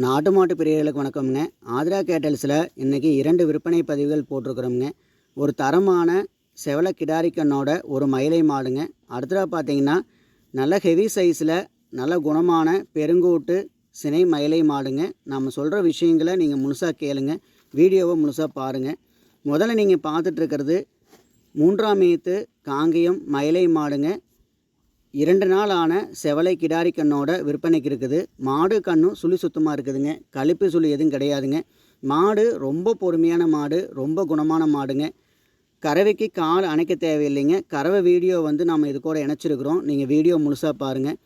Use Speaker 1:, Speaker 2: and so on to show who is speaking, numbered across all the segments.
Speaker 1: நாட்டு மாட்டு பிரியர்களுக்கு வணக்கம்ங்க. ஆதிரா கேட்டல்ஸில் இன்றைக்கி இரண்டு விற்பனை பதிவுகள் போட்டிருக்கிறோம்ங்க. ஒரு தரமான செவல கிடாரிக்கண்ணோட ஒரு மயிலை மாடுங்க. அடுத்ததாக பார்த்தீங்கன்னா நல்ல ஹெவி சைஸில் நல்ல குணமான பெருங்கூட்டு சினை மயிலை மாடுங்க. நம்ம சொல்கிற விஷயங்களை நீங்கள் முழுசாக கேளுங்க. வீடியோவை முழுசாக பாருங்கள் முதல்ல நீங்கள் பார்த்துட்ருக்கிறது மூன்றாம் மேத்து காங்கேயம் மயிலை மாடுங்க. இரண்டு நாள் ஆன செவலை கிடாரி கண்ணோட விற்பனைக்கு இருக்குது. மாடு கண்ணும் சுழி சுத்தமாக இருக்குதுங்க. கழிப்பு சுழி எதுவும் கிடையாதுங்க. மாடு ரொம்ப பொறுமையான மாடு ரொம்ப குணமான மாடுங்க. கறவைக்கு கால் அணைக்க தேவையில்லைங்க. கறவை வீடியோ வந்து நம்ம இது கூட இணைச்சிருக்கிறோம். நீங்கள் வீடியோ முழுசாக பாருங்கள்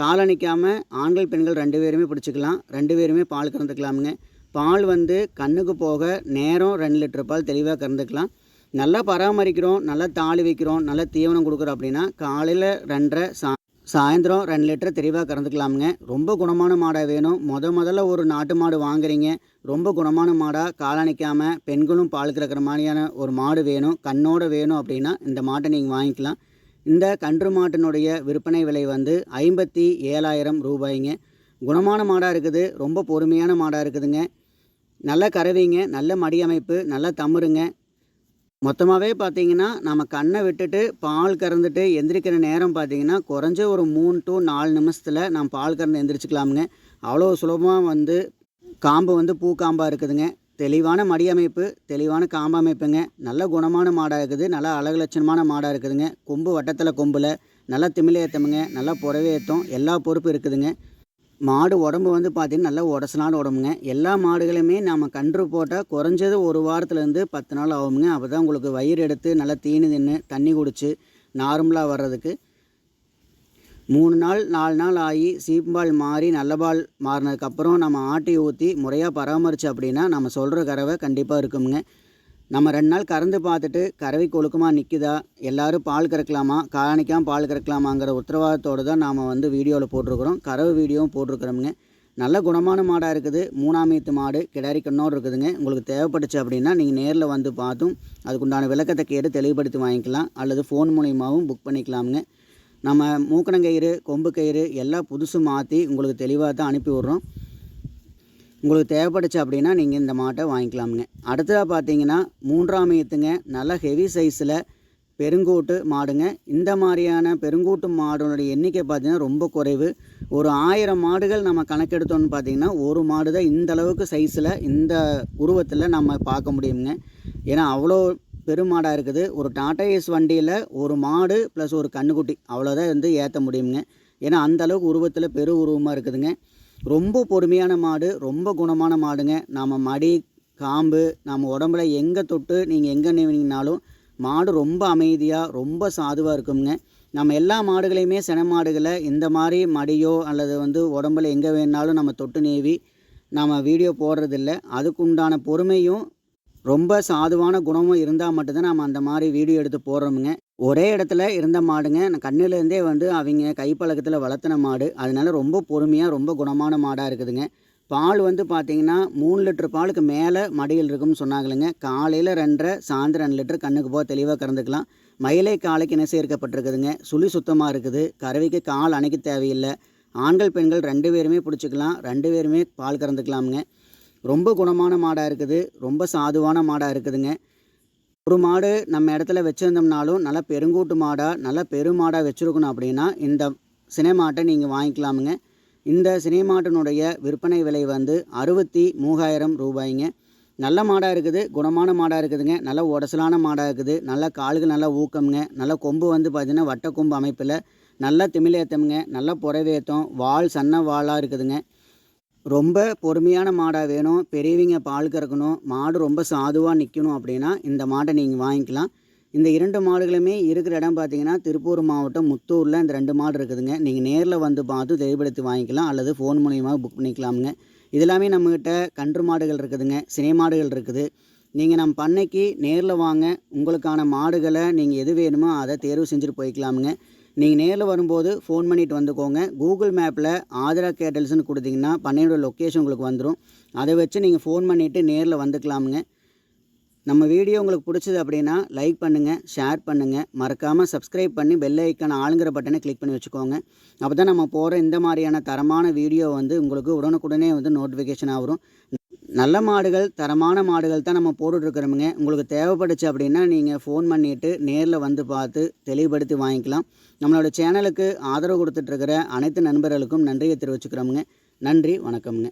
Speaker 1: கால் அணைக்காமல் ஆண்கள் பெண்கள் ரெண்டு பேருமே பிடிச்சிக்கலாம். ரெண்டு பேருமே பால் கறந்துக்கலாமுங்க. பால் வந்து கண்ணுக்கு போக நேரம் ரெண்டு லிட்டர் பால் தெளிவாக கறந்துக்கலாம். நல்லா பராமரிக்கிறோம் நல்லா தாளி வைக்கிறோம் நல்லா தீவனம் கொடுக்குறோம் அப்படின்னா காலையில் ரெண்டரை சா சாயந்தரம் ரெண்டு லிட்டர் தெளிவாக கறந்துக்கலாமுங்க. ரொம்ப குணமான மாடாக வேணும். முத முதல்ல ஒரு நாட்டு மாடு வாங்குறீங்க. ரொம்ப குணமான மாடாக காலணிக்காமல் பெண்களும் பால் கறக்கிற மாதிரியான ஒரு மாடு வேணும். கண்ணோட வேணும் அப்படின்னா இந்த மாட்டை நீங்கள் வாங்கிக்கலாம். இந்த கன்று மாட்டினுடைய விற்பனை விலை வந்து ஐம்பத்தி ஏழாயிரம் ரூபாய்ங்க. குணமான மாடாக இருக்குது. ரொம்ப பொறுமையான மாடாக இருக்குதுங்க. நல்ல கறவைங்க நல்ல மடி அமைப்பு நல்லா தமுறுங்க மொத்தமாகவே பார்த்தீங்கன்னா நம்ம கண்ணை விட்டுட்டு பால் கறந்துட்டு எந்திரிக்கிற நேரம் பார்த்தீங்கன்னா குறைஞ்ச ஒரு மூணு டு நாலு நிமிஷத்தில் நம்ம பால் கறந்து எந்திரிச்சிக்கலாமுங்க. அவ்வளோ சுலபமாக வந்து காம்பு வந்து பூ காம்பாக இருக்குதுங்க. தெளிவான மடி அமைப்பு தெளிவான காம்பு அமைப்புங்க. நல்ல குணமான மாடாக இருக்குது. நல்ல அழகு லட்சணமான மாடாக இருக்குதுங்க. கொம்பு வட்டத்தில் கொம்பில் நல்லா திமிலேத்தமுங்க நல்லா புறவே ஏற்றம் எல்லா பொறுப்பு இருக்குதுங்க. மாடு உடம்பு வந்து பார்த்திங்கன்னா நல்லா உடசலான உடம்புங்க எல்லா மாடுகளுமே நாம் கன்று போட்டால் குறைஞ்சது ஒரு வாரத்துலேருந்து பத்து நாள் ஆகுங்க அப்போ தான் உங்களுக்கு வயிறு எடுத்து நல்லா தீனி தின்னு தண்ணி குடித்து நார்மலாக வர்றதுக்கு. மூணு நாள் நாலு நாள் ஆகி சீம்பால் மாறி நல்ல பால் மாறினதுக்கப்புறம் நம்ம ஆட்டி ஊற்றி முறையாக பராமரித்து அப்படின்னா நம்ம சொல்கிற கறவை கண்டிப்பாக இருக்குங்க நம்ம ரெண்டு நாள் கறந்து பார்த்துட்டு கறவை கொழுக்கமாக நிற்குதா எல்லோரும் பால் கறக்கலாமா? காணிக்காமல் பால் கறக்கலாமாங்கிற உத்தரவாதத்தோடு தான் நாம் வந்து வீடியோவில் போட்டிருக்கிறோம். கறவை வீடியோவும் போட்டிருக்கிறோமுங்க. நல்ல குணமான மாடாக இருக்குது. மூணாமீத்து மாடு கிடாரி கண்ணோடு இருக்குதுங்க. உங்களுக்கு தேவைப்பட்டுச்சு அப்படின்னா நீங்கள் நேரில் வந்து பார்த்தும் அதுக்குண்டான விளக்கத்தை கேட்டு தெளிவுபடுத்தி வாங்கிக்கலாம். அல்லது ஃபோன் மூலியமாகவும் புக் பண்ணிக்கலாமுங்க. நம்ம மூக்கணங்கயிறு கொம்பு கயிறு எல்லாம் புதுசு மாற்றி உங்களுக்கு தெளிவாக தான் அனுப்பி விட்றோம். உங்களுக்கு தேவைப்பட்டுச்சு அப்படின்னா நீங்கள் இந்த மாட்டை வாங்கிக்கலாமுங்க. அடுத்ததாக பார்த்தீங்கன்னா மூன்றாம் ஈத்துங்க நல்ல ஹெவி சைஸில் பெருங்கூட்டு மாடுங்க. இந்த மாதிரியான பெருங்கூட்டு மாடுனுடைய எண்ணிக்கை பார்த்தீங்கன்னா ரொம்ப குறைவு. ஒரு ஆயிரம் மாடுகள் நம்ம கணக்கெடுத்தோம்னு பார்த்தீங்கன்னா ஒரு மாடு தான் இந்த அளவுக்கு சைஸில் இந்த உருவத்தில் நம்ம பார்க்க முடியுங்க. ஏன்னா அவ்வளோ பெருமாடாக இருக்குது. ஒரு டாடா ஏஸ் வண்டியில் ஒரு மாடு ப்ளஸ் ஒரு கண்ணுக்குட்டி அவ்வளோதான் வந்து ஏற்ற முடியுங்க. ஏன்னா அந்த அளவுக்கு உருவத்தில் பெரு உருவமாக இருக்குதுங்க. ரொம்ப பொறுமையான மாடு ரொம்ப குணமான மாடுங்க. நாம் மடி காம்பு நம்ம உடம்புல எங்கே தொட்டு நீங்கள் எங்கே நீவினீங்கனாலும் மாடு ரொம்ப அமைதியாக ரொம்ப சாதுவாக இருக்குங்க. நம்ம எல்லா மாடுகளையுமே சென மாடுகளை இந்த மாதிரி மடியோ அல்லது வந்து உடம்புல எங்கே வேணாலும் நம்ம தொட்டு நேவி நாம் வீடியோ போடுறதில்ல. அதுக்குண்டான பொறுமையும் ரொம்ப சாதுவான குணமும் இருந்தால் மட்டும்தான் நம்ம அந்த மாதிரி வீடியோ எடுத்து போடுறோமுங்க. ஒரே இடத்துல இருந்த மாடுங்க. நான் கண்ணுலேருந்தே வந்து அவங்க கைப்பழக்கத்தில் வளர்த்தின மாடு. அதனால ரொம்ப பொறுமையாக ரொம்ப குணமான மாடாக இருக்குதுங்க. பால் வந்து பார்த்திங்கன்னா மூணு லிட்டர் பாலுக்கு மேலே மடியில் இருக்கும்னு சொன்னாங்களுங்க. காலையில் ரெண்டரை சாயந்தரம் ரெண்டு லிட்டர் கண்ணுக்கு போக தெளிவாக கறந்துக்கலாம். மயிலை காலைக்கு இணை சேர்க்கப்பட்டிருக்குதுங்க. சுழி சுத்தமாக இருக்குது. கறவைக்கு கால் அணைக்க தேவையில்லை. ஆண்கள் பெண்கள் ரெண்டு பேருமே பிடிச்சிக்கலாம். ரெண்டு பேருமே பால் கறந்துக்கலாமுங்க. ரொம்ப குணமான மாடாக இருக்குது. ரொம்ப சாதுவான மாடாக இருக்குதுங்க. ஒரு மாடு நம்ம இடத்துல வச்சுருந்தோம்னாலும் நல்லா பெருங்கூட்டு மாடாக நல்லா பெருமாடாக வச்சுருக்கணும் அப்படின்னா இந்த சினை மாட்டை நீங்கள் வாங்கிக்கலாமுங்க. இந்த சினை மாட்டினுடைய விற்பனை விலை வந்து அறுபத்தி மூவாயிரம் ரூபாய்ங்க. நல்ல மாடாக இருக்குது குணமான மாடாக இருக்குதுங்க. நல்ல உடசலான மாடாக இருக்குது. நல்ல கால்கள் நல்லா ஊக்கமுங்க. நல்ல கொம்பு வந்து பார்த்திங்கன்னா வட்டக்கொம்பு அமைப்பில். நல்லா திமிலேத்தமுங்க. நல்ல புறவேத்தம். வால் சன்ன வாலாக இருக்குதுங்க. ரொம்ப பொறுமையான மாடாக வேணும். பெரியவங்க பால் கறக்கணும். மாடு ரொம்ப சாதுவாக நிற்கணும் அப்படின்னா இந்த மாட்டை நீங்கள் வாங்கிக்கலாம். இந்த இரண்டு மாடுகளுமே இருக்கிற இடம் பார்த்தீங்கன்னா திருப்பூர் மாவட்டம் முத்தூரில் இந்த ரெண்டு மாடு இருக்குதுங்க. நீங்கள் நேரில் வந்து பார்த்து தெளிவுபடுத்தி வாங்கிக்கலாம். அல்லது ஃபோன் மூலியமாக புக் பண்ணிக்கலாமுங்க. இதெல்லாமே நம்மக்கிட்ட கன்று மாடுகள் இருக்குதுங்க. சினை மாடுகள் இருக்குது. நீங்கள் நம்ம பண்ணைக்கு நேரில் வாங்க. உங்களுக்கான மாடுகளை நீங்கள் எது வேணுமோ அதை தேர்வு செஞ்சுட்டு போய்க்கலாமுங்க. நீங்கள் நேரில் வரும்போது ஃபோன் பண்ணிவிட்டு வந்துக்கோங்க. கூகுள் மேப்பில் ஆதிரா கேட்டல்ஸ்னு கொடுத்தீங்கன்னா பண்ணையோட லொக்கேஷன் உங்களுக்கு வந்துடும் அதை வச்சு நீங்கள் ஃபோன் பண்ணிவிட்டு நேரில் வந்துக்கலாமுங்க. நம்ம வீடியோ உங்களுக்கு பிடிச்சது அப்படின்னா லைக் பண்ணுங்கள் ஷேர் பண்ணுங்கள் மறக்காமல் சப்ஸ்கிரைப் பண்ணி பெல் ஐக்கான ஆளுங்கிற பட்டனை கிளிக் பண்ணி வச்சுக்கோங்க. அப்போ தான் நம்ம போகிற இந்த மாதிரியான தரமான வீடியோ வந்து உங்களுக்கு உடனுக்குடனே வந்து நோட்டிஃபிகேஷன் ஆகும் நல்ல மாடுகள் தரமான மாடுகள் தான் நம்ம போட்டுட்ருக்குறோமுங்க. உங்களுக்கு தேவைப்படுச்சு அப்படின்னா நீங்கள் ஃபோன் பண்ணிவிட்டு நேரில் வந்து பார்த்து தெளிவுபடுத்தி வாங்கிக்கலாம். நம்மளோட சேனலுக்கு ஆதரவு கொடுத்துட்ருக்கிற அனைத்து நண்பர்களுக்கும் நன்றியை தெரிவிச்சுக்கிறோமுங்க. நன்றி வணக்கம்ங்க.